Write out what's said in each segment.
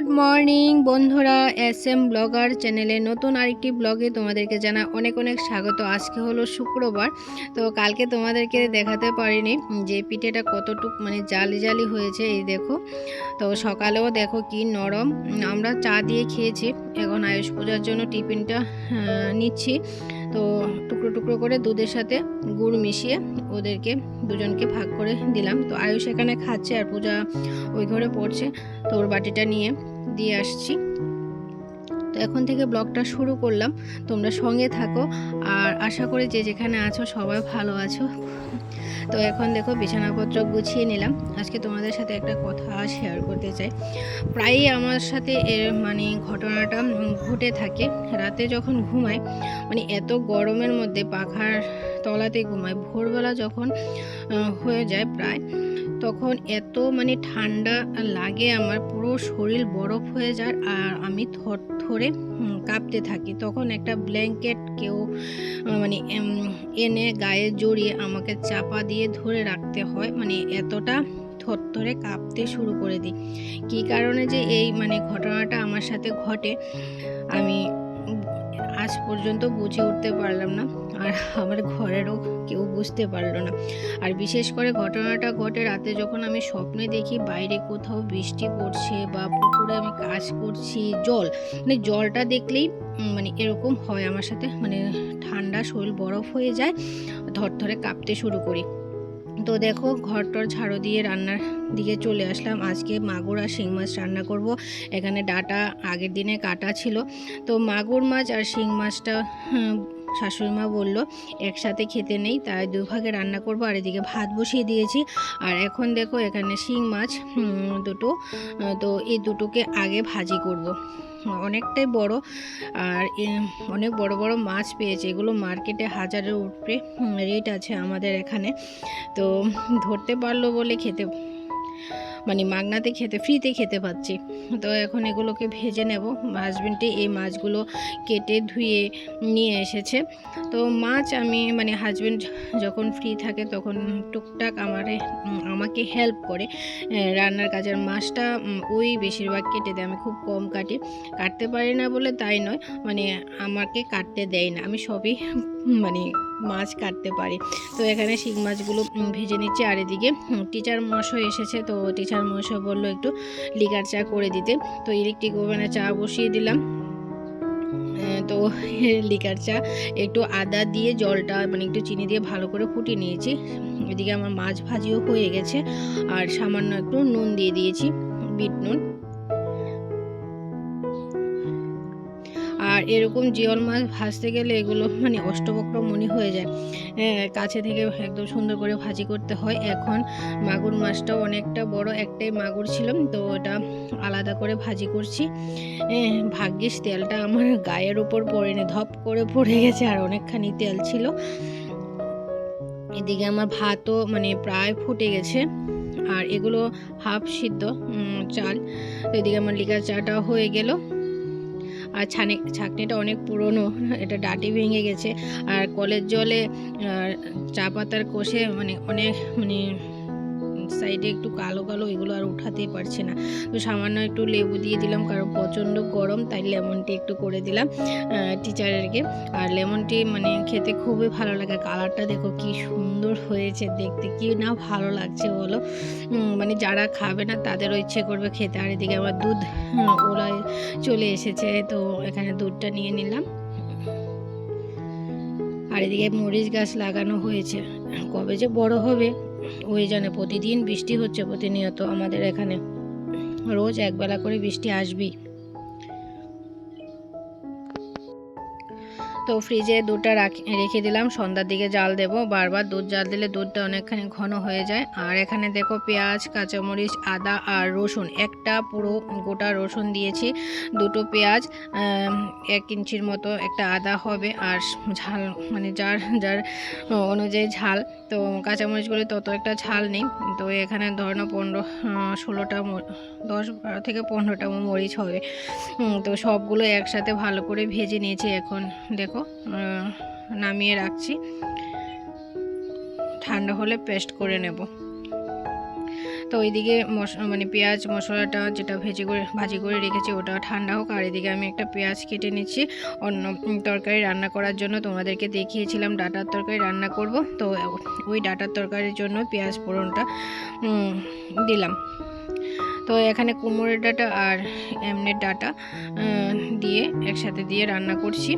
Good morning বন্ধুরা S M blogger চ্যানেলে নতুন আরেকটি ব্লগে তোমাদেরকে জানা অনেক অনেক স্বাগত। আজকে হলো শুক্রবার, তো কালকে তোমাদেরকে দেখাতে পারিনি যে পিঠেটা কতটুক মানে জালি জালি হয়েছে, এই দেখো। তো সকালেও দেখো কি নরম। আমরা চা দিয়ে খেয়েছি, এখন আয়ুষ পূজার জন্য টিফিনটা নিচ্ছি। তো টুকরো টুকরো করে দুধের সাথে গুড় মিশিয়ে ওদেরকে দুজনকে ভাগ করে দিলাম। তো আয়ুষ এখানে খাচ্ছে আর পূজা ওই ঘরে পড়ছে, তো ওর বাটিটা নিয়ে দিয়ে আসছি। তো এখন থেকে ব্লগটা শুরু করলাম। তোমরা সঙ্গে থাকো। আর আশা করি যে যেখানে আছো সবাই ভালো আছো। তো এখন দেখো বিছানাপত্র গুছিয়ে নিলাম। আজকে তোমাদের সাথে একটা কথা শেয়ার করতে চাই। প্রায়ই আমার সাথে এর মানে ঘটনাটা ঘটে থাকে। রাতে যখন ঘুমাই মানে এত গরমের মধ্যে পাখার তলাতে ঘুমাই, ভোরবেলা যখন হয়ে যায় প্রায় তখন এত মানে ঠান্ডা লাগে আমার, পুরো শরীর বরফ হয়ে যায় আর আমি থর থরে কাঁপতে থাকি। তখন একটা ব্ল্যাঙ্কেট কেউ মানে এনে গায়ে জড়িয়ে আমাকে চাপা দিয়ে ধরে রাখতে হয়। মানে এতটা থরথরে কাঁপতে শুরু করে দিই। কী কারণে যে এই মানে ঘটনাটা আমার সাথে ঘটে, আমি আজ পর্যন্ত বুঝে উঠতে পারলাম না আর আমার ঘরেরও কেউ বুঝতে পারল না। আর বিশেষ করে ঘটনাটা ঘটে রাতে যখন আমি স্বপ্নে দেখি বাইরে কোথাও বৃষ্টি পড়ছে বা পুকুরে আমি কাজ করছি, জল মানে জলটা দেখলেই মানে এরকম হয় আমার সাথে। মানে ঠান্ডা শরীর বরফ হয়ে যায়, ধরধরে কাঁপতে শুরু করি। তো দেখো, ঘরটর ঝাড়ু দিয়ে রান্নার দিকে চলে আসলাম। আজকে মাগুর আর শিং মাছ রান্না করব। এখানে ডাটা আগের দিনে কাটা ছিল। তো মাগুর মাছ আর শিং মাছটা শাশুড়ি মা বলল, একসাথে খেতে নেই, তাই দুভাগে রান্না করব। আর এদিকে ভাত বসিয়ে দিয়েছি। আর এখন দেখো, এখানে শিং মাছ দুটো, তো এই দুটোকে আগে ভাজি করব। অনেকটাই বড়। আর অনেক বড় বড় মাছ পেয়েছে। এগুলো মার্কেটে হাজারের উপরে রেট আছে আমাদের এখানে। তো ধরতে পারল বলে খেতে মানে মাগনাতে খেতে ফ্রিতে খেতে পাচ্ছি। তো এখন এগুলোকে ভেজে নেব। হাজবেন্ডে এই মাছগুলো কেটে ধুয়ে নিয়ে এসেছে। তো মাছ আমি মানে হাজবেন্ড যখন ফ্রি থাকে তখন টুকটাক আমারে, আমাকে হেল্প করে। রান্নার কাজের মাছটা ওই বেশিরভাগ কেটে দেয়। আমি খুব কম কাটি। কাটতে পারি না বলে তাই নয়। মানে আমাকে কাটতে দেয় না। আমি সবই মানে মাছ কাটতে পারি। তো এখানে শিং মাছগুলো ভেজে নিচ্ছে। আর এদিকে টিচার মশাই এসেছে। তো টিচার মশাই বলল একটু লিকার চা করে দিতে। তো ইলেকট্রিক ওভেনে চা বসিয়ে দিলাম। তো লিকার চা, একটু আদা দিয়ে জলটা মানে একটু চিনি দিয়ে ভালো করে ফুটিয়ে নিয়েছি। এদিকে আমার মাছ ভাজিও হয়ে গেছে। আর সামান্য একটু নুন দিয়ে দিয়েছি, বিট নুন। আর এরকম জিওল মাছ ভাজতে গেলে এগুলো মানে অষ্টবক্র মনি হয়ে যায়। হ্যাঁ, কাছে থেকে একদম সুন্দর করে ভাজি করতে হয়। এখন মাগুর মাছটাও অনেকটা বড় একটাই মাগুর ছিল তো ওটা আলাদা করে ভাজি করছি। হ্যাঁ, ভাগ্যিস তেলটা আমার গায়ের উপর পড়েনি ধপ করে পড়ে গেছে আর অনেকখানি তেল ছিল। এদিকে আমার ভাতও মানে প্রায় ফুটে গেছে। আর এগুলো হাফ সিদ্ধ চাল। তো এদিকে আমার লিকার চাটা হয়ে গেল। আর ছানে, ছাঁকনিটা অনেক পুরনো, এটা ডাটি ভেঙে গেছে। আর কলের জলে চা পাতার কষে মানে অনেক মানে সাইডে একটু কালো কালো এগুলো আর উঠাতেই পারছে না। তো সামান্য একটু লেবু দিয়ে দিলাম, কারণ প্রচণ্ড গরম, তাই লেমন টি একটু করে দিলাম টিচারেরকে আর লেমন টি মানে খেতে খুবই ভালো লাগে। কালারটা দেখো কি সুন্দর হয়েছে দেখতে, কি না ভালো লাগছে বলো। মানে যারা খাবে না তাদেরও ইচ্ছে করবে খেতে। আর এদিকে আমার দুধ ওরা চলে এসেছে, তো এখানে দুধটা নিয়ে নিলাম। আর এদিকে মরিচ গাছ লাগানো হয়েছে। কবে যে বড় হবে ওই জানে প্রতিদিন বৃষ্টি হচ্ছে প্রতিনিয়ত আমাদের এখানে। রোজ একবেলা করে বৃষ্টি আসবেই। তো ফ্রিজে দুধটা রাখি দিলাম। সন্ধ্যার দিকে জাল দেব। বারবার দুধ জাল দিলে দুধটা অনেকখানি ঘন হয়ে যায়। আর এখানে দেখো পেঁয়াজ, কাঁচামরিচ, আদা আর রসুন। একটা পুরো গোটা রসুন দিয়েছি, দুটো পেঁয়াজ এক ইঞ্চির মতো একটা আদা হবে। আর ঝাল মানে যার যার অনুযায়ী ঝাল। তো কাঁচামরিচগুলো তত একটা ঝাল নেই। তো এখানে ধরো পনেরো ষোলোটা দশ, বারো থেকে পনেরোটা মরিচ হবে। তো সবগুলো একসাথে ভালো করে ভেজে নিয়েছি এখন। দেখো আহ, নামিয়ে রাখছি। ঠান্ডা হলে পেস্ট করে নেব। তো ওইদিকে মানে পেঁয়াজ মশলাটা যেটা ভেজে করে ভাজি করে রেখেছি ওটা ঠান্ডা হোক। আর এদিকে আমি একটা পেঁয়াজ কেটে নিচ্ছি অন্য তরকারি রান্না করার জন্য। তোমাদেরকে দেখিয়েছিলাম ডাটার তরকারি রান্না করব। তো ওই ডাটার তরকারির জন্য পেঁয়াজ ফোড়নটা দিলাম। তো এখানে কুমড়োর ডাটা আর এমনের ডাটা দিয়ে একসাথে দিয়ে রান্না করছি।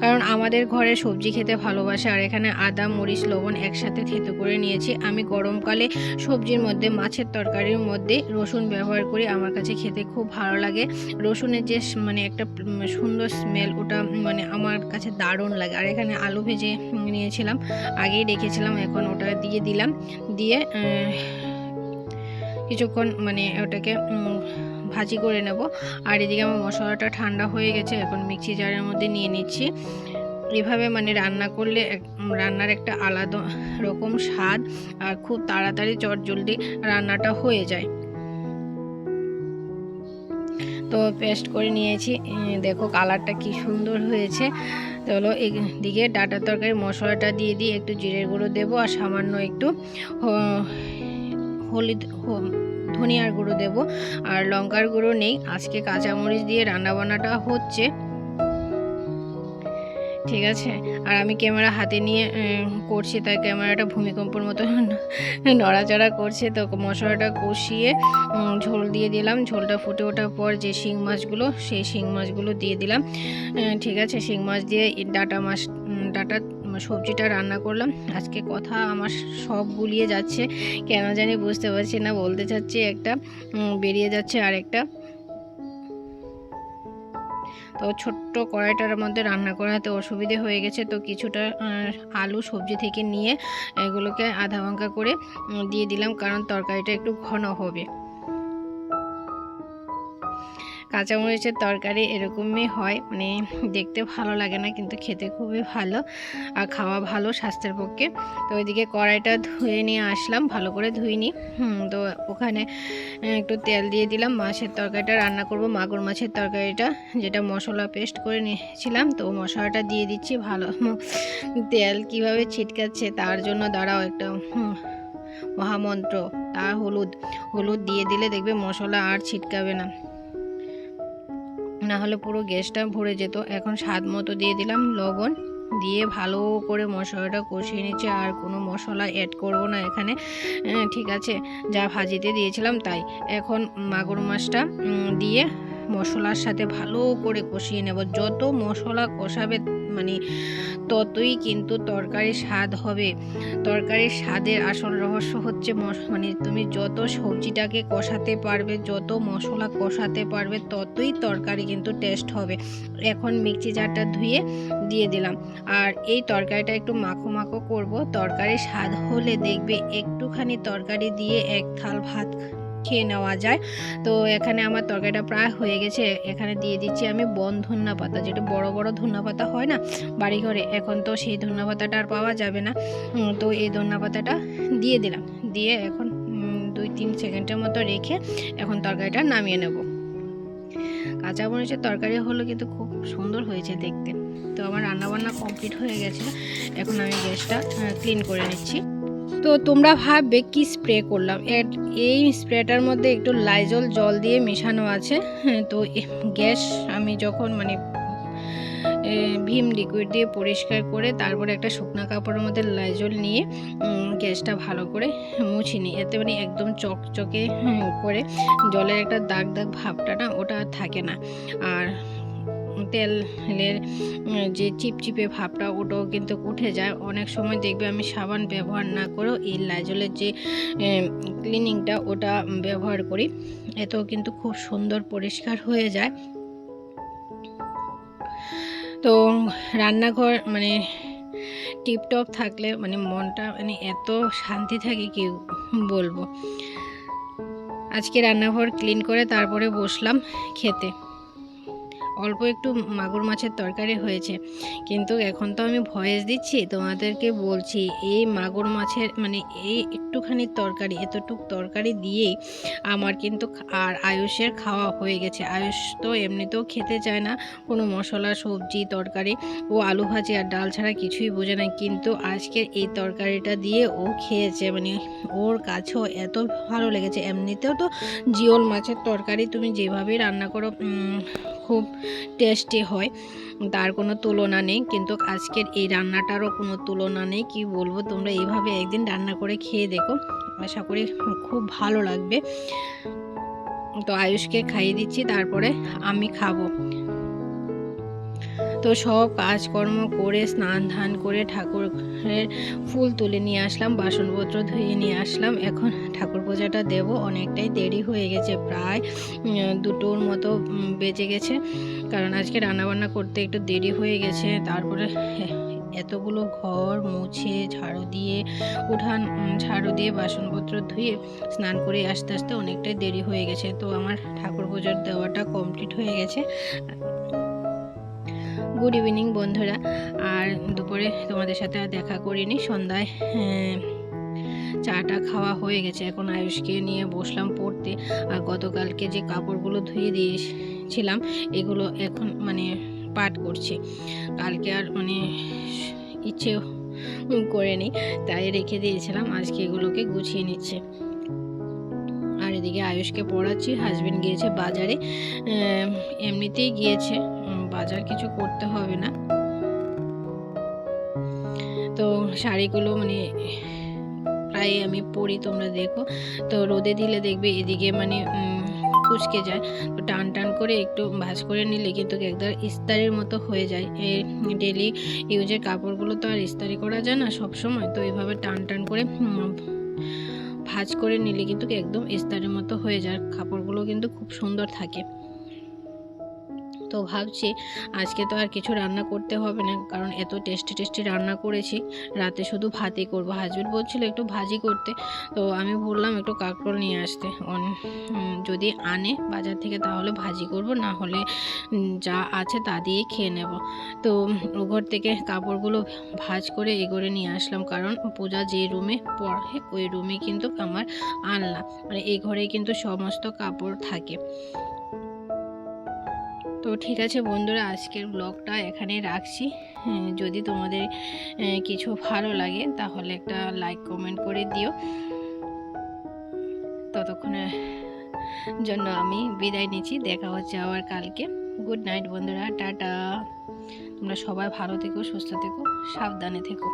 কারণ আমাদের ঘরে সবজি খেতে ভালোবাসে, আর এখানে আদা, মরিচ, লবণ একসাথে থেতো করে নিয়েছি। আমি গরমকালে সবজির মধ্যে, মাছের তরকারির মধ্যে রসুন ব্যবহার করি। আমার কাছে খেতে খুব ভালো লাগে। রসুনের যে মানে একটা সুন্দর স্মেল ওটা মানে আমার কাছে দারুণ লাগে। আর এখানে আলু ভেজে নিয়েছিলাম, আগেই রেখেছিলাম, এখন ওটা দিয়ে দিলাম। দিয়ে কিছুক্ষণ মানে ওটাকে ভাজি করে নেব। আর এদিকে আমার মশলাটা ঠান্ডা হয়ে গেছে, এখন মিক্সি জারের মধ্যে নিয়ে নিচ্ছি। এভাবে মানে রান্না করলে রান্নার একটা আলাদা রকম স্বাদ আর খুব তাড়াতাড়ি চটজলদি রান্নাটা হয়ে যায়। তো পেস্ট করে নিয়েছি। দেখো কালারটা কি সুন্দর হয়েছে। তো হলো এদিকে ডাটা তরকারি মশলাটা দিয়ে দিয়ে একটু জিরের গুঁড়ো দেবো আর সামান্য একটু হলুদ ধনিয়ার গুঁড়ো দেব। আর লঙ্কার গুঁড়ো নেই। আজকে কাঁচামরিচ দিয়ে রান্নাবান্নাটা হচ্ছে। ঠিক আছে? আর আমি ক্যামেরা হাতে নিয়ে করছি, তাই ক্যামেরাটা ভূমিকম্পর মতো নড়াচড়া করছে। তো মশলাটা কষিয়ে ঝোল দিয়ে দিলাম। ঝোলটা ফুটে ওঠার পর যে শিং মাছগুলো, সেই শিং মাছগুলো দিয়ে দিলাম। ঠিক আছে? শিং মাছ দিয়ে ডাটা মাছ ডাটা সবজিটা রান্না করলাম। আজকে কথা আমার সব গুলিয়ে যাচ্ছে, কেন জানি বুঝতে পারছি না। বলতে চাচ্ছি একটা বেরিয়ে যাচ্ছে আর একটা তো ছোট্ট কড়াইটার মধ্যে রান্না করাতে অসুবিধে হয়ে গেছে, তো কিছুটা আলু সবজি থেকে নিয়ে এগুলোকে আধা ভাঙ্কা করে দিয়ে দিলাম, কারণ তরকারিটা একটু ঘন হবে। কাঁচামরিচের তরকারি এরকমই হয়। মানে দেখতে ভালো লাগে না, কিন্তু খেতে খুবই ভালো আর খাওয়া ভালো স্বাস্থ্যের পক্ষে। তো ওইদিকে কড়াইটা ধুয়ে নিয়ে আসলাম, ভালো করে ধুইনি হুম, তো ওখানে একটু তেল দিয়ে দিলাম। মাছের তরকারিটা রান্না করব, মাগুর মাছের তরকারিটা, যেটা মশলা পেস্ট করে নিয়েছিলাম। তো মশলাটা দিয়ে দিচ্ছি, ভালো তেল কীভাবে ছিটকাচ্ছে তার জন্য দাঁড়াও একটা মহামন্ত্র। তার হলুদ হলুদ দিয়ে দিলে দেখবে মশলা আর ছিটকাবে না। না হলে পুরো গ্যাসটা ভরে যেত। এখন স্বাদ মতো দিয়ে দিলাম লবণ। দিয়ে ভালো করে মশলাটা কষিয়ে নিচ্ছে, আর কোনো মশলা অ্যাড করব না এখানে। ঠিক আছে, যা ভাজিতে দিয়েছিলাম তাই। এখন মাগুর মাছটা দিয়ে মশলার সাথে ভালো করে কষিয়ে নেব। যত মশলা কষাবে মানে ততই কিন্তু তরকারির স্বাদ হবে। তরকারির স্বাদের আসল রহস্য হচ্ছে মানে তুমি যত সবজিটাকে কষাতে পারবে, যত মশলা কষাতে পারবে, ততই তরকারি কিন্তু টেস্ট হবে। এখন মিক্সি জারটা ধুয়ে দিয়ে দিলাম। আর এই তরকারিটা একটু মাখো মাখো করব। তরকারির স্বাদ হলে দেখবে একটুখানি তরকারি দিয়ে এক থাল ভাত খেয়ে নেওয়া যায়। তো এখানে আমার তরকারিটা প্রায় হয়ে গেছে। এখানে দিয়ে দিচ্ছি আমি বন ধন্যা পাতা। যেটা বড় বড় ধন্যা পাতা হয় না বাড়ি ঘরে এখন তো সেই ধন্যা পাতাটা আর পাওয়া যাবে না। তো এই ধন্যা পাতাটা দিয়ে দিলাম। দিয়ে এখন দুই তিন সেকেন্ডের মতো রেখে এখন তরকারিটা নামিয়ে নেব। কাঁচা মরিচের তরকারি হলো কিন্তু খুব সুন্দর হয়েছে দেখতে। তো আমার রান্নাবান্না কমপ্লিট হয়ে গেছে। এখন আমি গ্যাসটা ক্লিন করে নিচ্ছি। তো তোমরা ভাববে কি স্প্রে করলাম? এই স্প্রেটার মধ্যে একটু লাইজল জল দিয়ে মেশানো আছে। হ্যাঁ, তো গ্যাস আমি যখন মানে ভীম লিকুইড দিয়ে পরিষ্কার করে তারপরে একটা শুকনো কাপড়ের মধ্যে লাইজল নিয়ে গ্যাসটা ভালো করে মুছে নিই। এতে মানে একদম চকচকে করে জলের একটা দাগ দাগ ভাবটা না ওটা থাকে না। আর তেলের যে চিপচিপে ভাবটা ওটাও কিন্তু উঠে যায়। অনেক সময় দেখবে আমি সাবান ব্যবহার না করেও এই লাইজলের যে ক্লিনিংটা ওটা ব্যবহার করি। এতেও কিন্তু খুব সুন্দর পরিষ্কার হয়ে যায়। তো রান্নাঘর মানে টিপটপ থাকলে মানে মনটা মানে এত শান্তি থাকে কি বলব? আজকে রান্নাঘর ক্লিন করে তারপরে বসলাম খেতে। অল্প একটু মাগুর মাছের তরকারি হয়েছে। কিন্তু এখন তো আমি ভয়েস দিচ্ছি, তোমাদেরকে বলছি, এই মাগুর মাছের মানে এই একটুখানি তরকারি, এতটুক তরকারি দিয়েই আমার কিন্তু আর আয়ুষের খাওয়া হয়ে গেছে। আয়ুষ তো এমনিতেও খেতে চায় না, কোনো মশলা, সবজি, তরকারি, ও আলু ভাজি আর ডাল ছাড়া কিছুই বোঝে না। কিন্তু আজকের এই তরকারিটা দিয়ে ও খেয়েছে মানে ওর কাছেও এত ভালো লেগেছে। এমনিতেও তো জিওল মাছের তরকারি তুমি যেভাবেই রান্না করো খুব টেস্টি হয়। তার কোনো তুলনা নেই, কিন্তু আজকের এই রান্নাটারও কোনো তুলনা নেই। কি বলব, তোমরা এইভাবে একদিন রান্না করে খেয়ে দেখো। আশা করি খুব ভালো লাগবে। তো আয়ুষকে খাইয়ে দিচ্ছি, তারপরে আমি খাব। তো সব কাজকর্ম করে, স্নান ধান করে, ঠাকুরের ফুল তুলে নিয়ে আসলাম, বাসনপত্র ধুয়ে নিয়ে আসলাম। এখন ঠাকুর পূজাটা দেব। অনেকটাই দেরি হয়ে গেছে প্রায় দুটোর মতো বেজে গেছে। কারণ আজকে রান্নাবান্না করতে একটু দেরি হয়ে গেছে। তারপরে এতগুলো ঘর মুছে ঝাড়ু দিয়ে উঠান ঝাড়ু দিয়ে বাসনপত্র ধুয়ে স্নান করে আস্তে আসতে অনেকটাই দেরি হয়ে গেছে। তো আমার ঠাকুর পুজোর দেওয়াটা কমপ্লিট হয়ে গেছে। গুড ইভিনিং বন্ধুরা। আর দুপুরে তোমাদের সাথে আর দেখা করিনি। সন্ধ্যায় হ্যাঁ, চাটা খাওয়া হয়ে গেছে। এখন আয়ুষকে নিয়ে বসলাম পড়তে। আর গতকালকে যে কাপড়গুলো ধুয়ে দিয়েছিলাম, এগুলো এখন মানে পাট করছি। কালকে আর মানে ইচ্ছে করে নি তাই রেখে দিয়েছিলাম। আজকে এগুলোকে গুছিয়ে নিচ্ছে। আর এদিকে আয়ুষকে পড়াচ্ছি। হাজবেন্ড গিয়েছে বাজারে। এমনিতেই গিয়েছে। বাজার কিছু করতে হবে না। তো শাড়িগুলো মানে প্রায় আমি পরি তোমরা দেখো। তো রোদে দিলে দেখবে এদিকে মানে কুচকে যায়। তো টান টান করে একটু ভাঁজ করে নিলে কিন্তু একদম ইস্তারির মতো হয়ে যায়। এই ডেলি ইউজের কাপড়গুলো তো আর ইস্তারি করা যায় না সব সময় তো এইভাবে টান টান করে ভাঁজ করে নিলে কিন্তু একদম ইস্তারের মতো হয়ে যায়। কাপড়গুলো কিন্তু খুব সুন্দর থাকে। তো ভাবছি আজকে তো আর কিছু রান্না করতে হবে না, কারণ এত টেস্টি টেস্টি রান্না করেছি, রাতে শুধু ভাতই করব। হাজবেন্ড বলছিল একটু ভাজি করতে, তো আমি বললাম একটু কাঁকরোল নিয়ে আসতে। যদি আনে বাজার থেকে তাহলে ভাজি করব, না হলে যা আছে তা দিয়ে খেয়ে নেব। তো ঘর থেকে কাপড়গুলো ভাজ করে এগোরে নিয়ে আসলাম, কারণ পূজা যে রুমে পড়ে, ওই রুমে কিন্তু আমার আনলা মানে এই ঘরে কিন্তু সমস্ত কাপড় থাকে। তো ঠিক আছে বন্ধুরা আজকের ব্লগটা এখানে রাখছি। হ্যাঁ, যদি তোমাদের কিছু ভালো লাগে তাহলে একটা লাইক কমেন্ট করে দিও। ততক্ষণের জন্য আমি বিদায় নিচ্ছি দেখা হচ্ছে আবার কালকে। গুড নাইট বন্ধুরা টাটা। তোমরা সবাই ভালো থেকো সুস্থ থেকো সাবধানে থেকো।